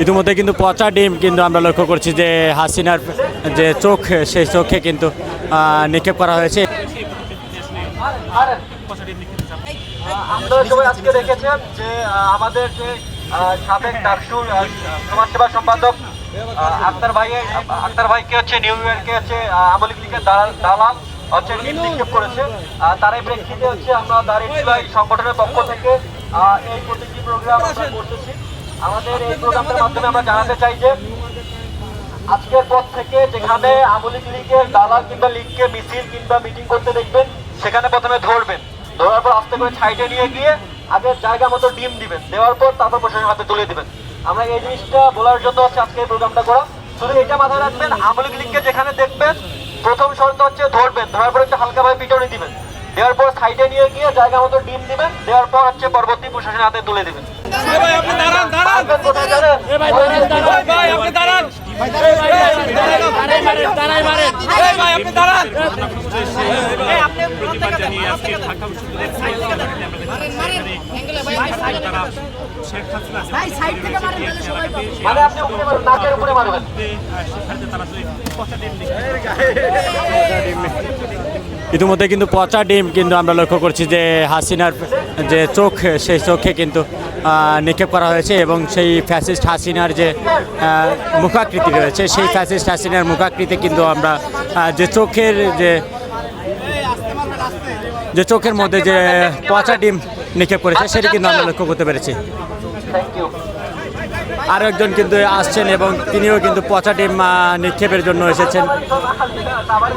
ইতিমধ্যে কিন্তু পচা ডিম কিন্তু আমরা লক্ষ্য করছি যে হাসিনার যে চোখ সেই চোখে কিন্তু নিক্ষেপ করা হয়েছে। আপনারা সবাই আজকে দেখেছেন যে আমাদের যে সাবেক ডাকসুর সম্পাদক আক্তার ভাই আক্তার ভাইকে হচ্ছে নিউ ইয়র্কে হচ্ছে আহ, আওয়ামী লীগের দালাল দালাল হচ্ছে টিম নিক্ষেপ করেছে। তারই প্রেক্ষিতে হচ্ছে আমরা দাঁড়িয়ে সংগঠনের পক্ষ থেকে এই প্রোগ্রাম আমরা করতেছি। আমাদের এই প্রোগ্রামটার মাধ্যমে আমরা জানাতে চাই যে আজকের পর থেকে যেখানে আমলি লীগের দালাল কিংবা লীগকে মিছিল কিংবা মিটিং করতে দেখবেন সেখানে প্রথমে ধরবেন। ধরার পর আস্তে করে সাইডে নিয়ে গিয়ে আগে জায়গা মতো ডিম দিবেন। দেওয়ার পর তারপর প্রশাসনের হাতে তুলে দিবেন। আমরা এই জিনিসটা বলার জন্য হচ্ছে আজকে এই প্রোগ্রামটা করা। শুধু এটা মাথায় রাখবেন আমলি লীগকে যেখানে দেখবেন প্রথম শর্ত হচ্ছে ধরবেন। ধরার পর একটু হালকাভাবে পিটনি দিবেন। দেওয়ার পর সাইডে নিয়ে গিয়ে জায়গা মতো ডিম দিবেন দেওয়ার পর হচ্ছে পরবর্তী প্রশাসনের হাতে তুলে দিবেন। মারবেন কোথায় জানেন? ভাই সাইড থেকে মারেন তাহলে সবাই পাবে। মানে আপনি উপরে মারবেন নাকের উপরে মারবেন। ইতিমধ্যে কিন্তু পচা ডিম কিন্তু আমরা লক্ষ্য করছি যে হাসিনার যে চোখ, সেই চোখে কিন্তু নিক্ষেপ করা হয়েছে এবং সেই ফ্যাসিস্ট হাসিনার যে মুখাকৃতি রয়েছে, সেই ফ্যাসিস্ট হাসিনার মুখাকৃতি কিন্তু আমরা যে চোখের যে যে চোখের মধ্যে যে পচা ডিম নিক্ষেপ করেছে, সেটি কিন্তু আমরা লক্ষ্য করতে পেরেছি। আরও একজন কিন্তু আসছেন এবং তিনিও কিন্তু পচা ডিম নিক্ষেপের জন্য এসেছেন আমার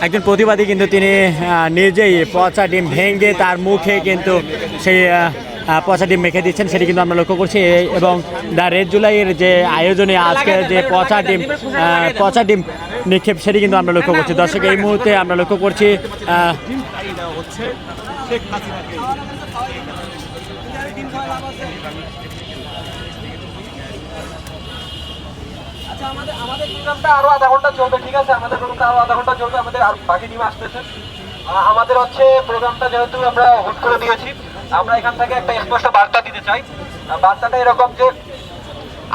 একজন প্রতিবাদী কিন্তু তিনি নিজেই পচা ডিম ভেঙে তার মুখে কিন্তু সেই পচা ডিম মেখে দিচ্ছেন সেটি কিন্তু আমরা লক্ষ্য করছি। এবং দ্য রেড জুলাইয়ের যে আয়োজনে আজকে যে পচা ডিম পচা ডিম নিক্ষেপ সেটি কিন্তু আমরা লক্ষ্য করছি। দর্শক এই মুহূর্তে আমরা লক্ষ্য করছি আহ, আচ্ছা আমাদের আমাদের প্রোগ্রামটা আরও আধা ঘণ্টা চলবে ঠিক আছে? আমাদের প্রোগ্রামটা আরও আধা ঘণ্টা চলবে আমাদের আর বাকি টিম আসতেছে। আমাদের হচ্ছে প্রোগ্রামটা যেহেতু আমরা হুট করে দিয়েছি আমরা এখান থেকে একটা স্পষ্ট বার্তা দিতে চাই। বার্তাটা এরকম যে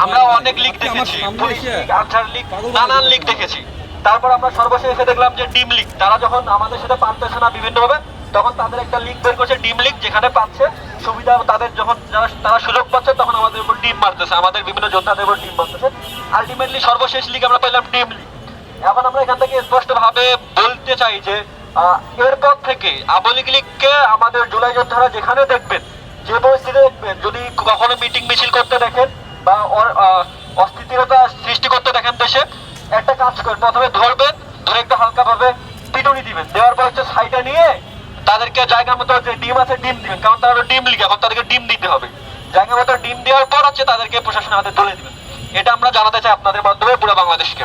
আমরা অনেক লিগ দেখেছি পুলিশ লিগ আনসার লিগ নানান লিগ দেখেছি। তারপর আমরা সর্বশেষ এসে দেখলাম যে ডিম লিগ তারা যখন আমাদের সাথে পারতেছে না বিভিন্নভাবে তখন তাদের একটা লিগ বের করছে ডিম লিগ যেখানে পাচ্ছে সুবিধা তাদের যখন যারা তারা সুযোগ পাচ্ছে তখন আমাদের উপর ডিম মারতেছে আমাদের বিভিন্ন যোদ্ধাদের উপর ডিম মারতেছে। আলটিমেটলি সর্বশেষ লিগ আমরা পেলাম ডিম লিগ এখন আমরা এখান থেকে স্পষ্টভাবে বলতে চাই যে এরপর থেকে আবলিক লীগকে আমাদের জুলাই যোদ্ধারা যেখানে দেখবেন, যে পরিস্থিতি দেখবেন, যদি কখনো মিটিং মিছিল করতে দেখেন বা অস্থিতিরতা সৃষ্টি করতে দেখেন দেশে, একটা কাজ করেন, প্রথমে ধরবেন, ধরে একটু হালকা ভাবে পিটুনি দিবেন। দেওয়ার পর হচ্ছে সাইডে নিয়ে তাদেরকে জায়গা মতো যে ডিম আছে, ডিম দিবেন। কারণ তারা ডিম লিগ এখন তাদেরকে ডিম দিতে হবে। জায়গা মতো ডিম দেওয়ার পর হচ্ছে তাদেরকে প্রশাসনের হাতে তুলে দিবেন। এটা আমরা জানাতে চাই আপনাদের মাধ্যমে পুরো বাংলাদেশকে।